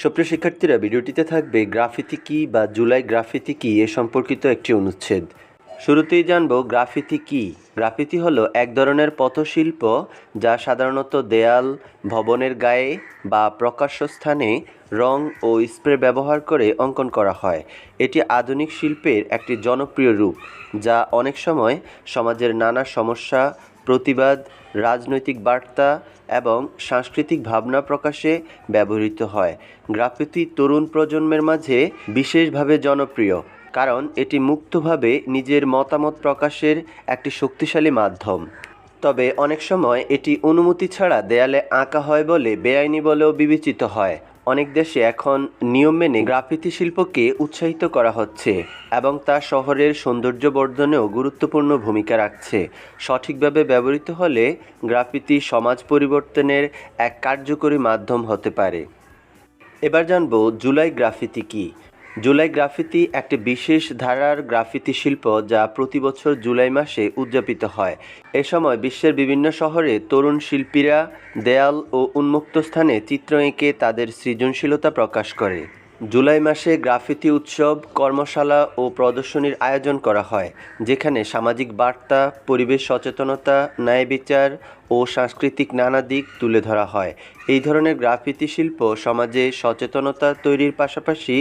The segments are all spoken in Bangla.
সুপ্রিয় শিক্ষার্থীরা ভিডিওটিতে থাকবে গ্রাফিতি কি বা জুলাই গ্রাফিতি কি এ সম্পর্কিত একটি অনুচ্ছেদ। শুরুতেই জানব গ্রাফিতি কি। গ্রাফিতি হলো এক ধরনের পথশিল্প যা সাধারণত দেয়াল, ভবনের গায়ে বা প্রকাশ্য স্থানে রং ও স্প্রে ব্যবহার করে অঙ্কন করা হয়। এটি আধুনিক শিল্পের একটি জনপ্রিয় রূপ, যা অনেক সময় সমাজের নানা সমস্যা, প্রতিবাদ, রাজনৈতিক বার্তা এবং সাংস্কৃতিক ভাবনা প্রকাশে ব্যবহৃত হয়। গ্রাফিতি তরুণ প্রজন্মের মাঝে বিশেষভাবে জনপ্রিয়। কারণ এটি মুক্তভাবে নিজের মতামত প্রকাশের একটি শক্তিশালী মাধ্যম। তবে অনেক সময় এটি অনুমতি ছাড়া দেয়ালে আঁকা হয় বলে বেআইনি বলেও বিবেচিত হয়। অনেক দেশে এখন নিয়ম মেনে গ্রাফিতি শিল্পকে উৎসাহিত করা হচ্ছে এবং তা শহরের সৌন্দর্য বর্ধনেও গুরুত্বপূর্ণ ভূমিকা রাখছে। সঠিকভাবে ব্যবহৃত হলে গ্রাফিতি সমাজ পরিবর্তনের এক কার্যকরী মাধ্যম হতে পারে। এবার জানব জুলাই গ্রাফিতি কি। জুলাই গ্রাফিতি একটি বিশেষ ধারার গ্রাফিতি শিল্প যা প্রতি বছর জুলাই মাসে উদযাপিত হয়। এ সময় বিশ্বের বিভিন্ন শহরে তরুণ শিল্পীরা দেয়াল ও উন্মুক্ত স্থানে চিত্র এঁকে তাদের সৃজনশীলতা প্রকাশ করে। জুলাই মাসে গ্রাফিতি উৎসব, কর্মশালা ও প্রদর্শনীর আয়োজন করা হয়, যেখানে সামাজিক বার্তা, পরিবেশ সচেতনতা, ন্যায় বিচার ও সাংস্কৃতিক নানা দিক তুলে ধরা হয়। এই ধরনের গ্রাফিতি শিল্প সমাজে সচেতনতা তৈরির পাশাপাশি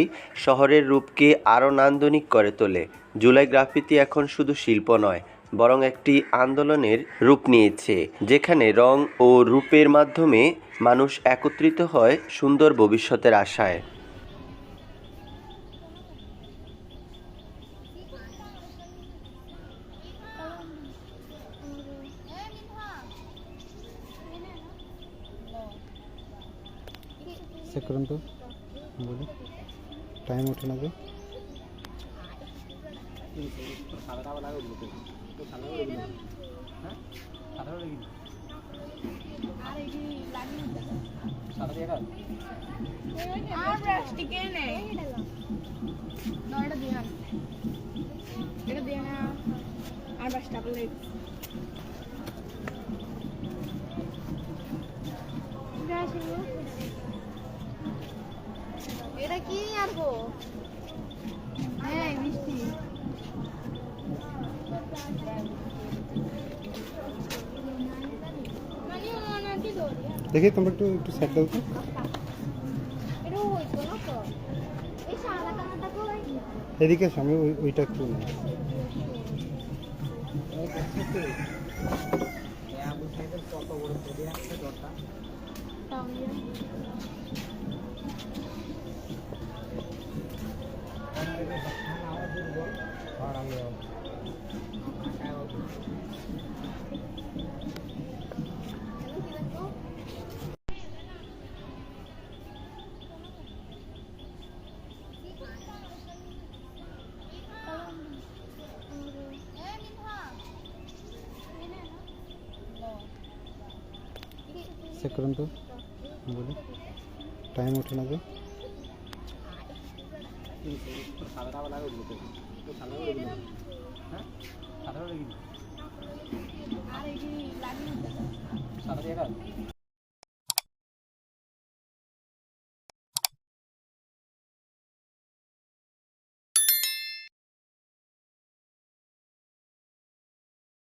শহরের রূপকে আরও নান্দনিক করে তোলে। জুলাই গ্রাফিতি এখন শুধু শিল্প নয়, বরং একটি আন্দোলনের রূপ নিয়েছে, যেখানে রং ও রূপের মাধ্যমে মানুষ একত্রিত হয় সুন্দর ভবিষ্যতের আশায়। চেক করুন তো। বলি টাইম ওঠে না যে। আর ব্রাশটি কে নেই দেখি তোমরা একটু একটু সাইড দাও তো। এদিকে ওই ওইটা একটু নেই চেক ওঠে না যে। আর এই লাগিয়ে